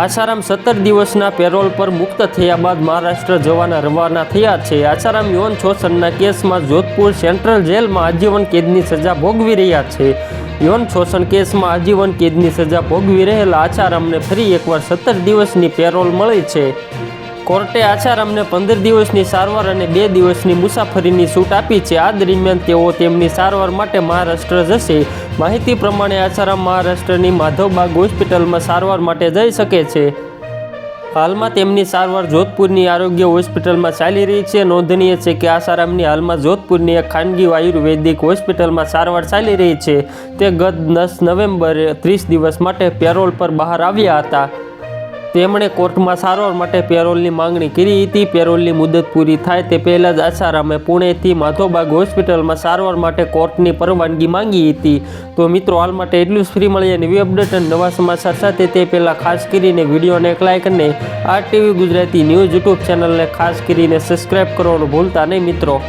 આસારામ સત્તર દિવસના પેરોલ પર મુક્ત થયા બાદ મહારાષ્ટ્ર જવાના રવાના થયા છે. આસારામ યૌન શોષણના કેસમાં જોધપુર સેન્ટ્રલ જેલમાં આજીવન કેદની સજા ભોગવી રહ્યા છે. યૌન શોષણ કેસમાં આજીવન કેદની સજા ભોગવી રહેલા આસારામને ફરી એકવાર સત્તર દિવસની પેરોલ મળી છે. કોર્ટે આસારામને પંદર દિવસની સારવાર અને બે દિવસની મુસાફરીની છૂટ આપી છે. આ દરમિયાન તેઓ તેમની સારવાર માટે મહારાષ્ટ્ર જશે. માહિતી પ્રમાણે આસારામ મહારાષ્ટ્રની માધવબાગ હોસ્પિટલમાં સારવાર માટે જઈ શકે છે. હાલમાં તેમની સારવાર જોધપુરની આરોગ્ય હોસ્પિટલમાં ચાલી રહી છે. નોંધનીય છે કે આસારામની હાલમાં જોધપુરની એક ખાનગી આયુર્વેદિક હોસ્પિટલમાં સારવાર ચાલી રહી છે. તે ગત દસ નવેમ્બરે ત્રીસ દિવસ માટે પેરોલ પર બહાર આવ્યા હતા. તેમણે કોર્ટમાં સારવાર માટે પેરોલની માંગણી કરી હતી. પેરોલની મુદત પૂરી થાય તે પહેલાં જ આસારામે પુણેથી માધોબાગ હોસ્પિટલમાં સારવાર માટે કોર્ટની પરવાનગી માંગી હતી. તો મિત્રો, હાલ માટે એટલું જ. ફ્રી મળીએ નવી અપડેટ અને નવા સમાચાર સાથે. તે પહેલાં ખાસ કરીને વિડીયોને એક લાઇક અને આ ટીવી ગુજરાતી ન્યૂઝ યુટ્યુબ ચેનલને ખાસ કરીને સબસ્ક્રાઈબ કરવાનું ભૂલતા નહીં મિત્રો.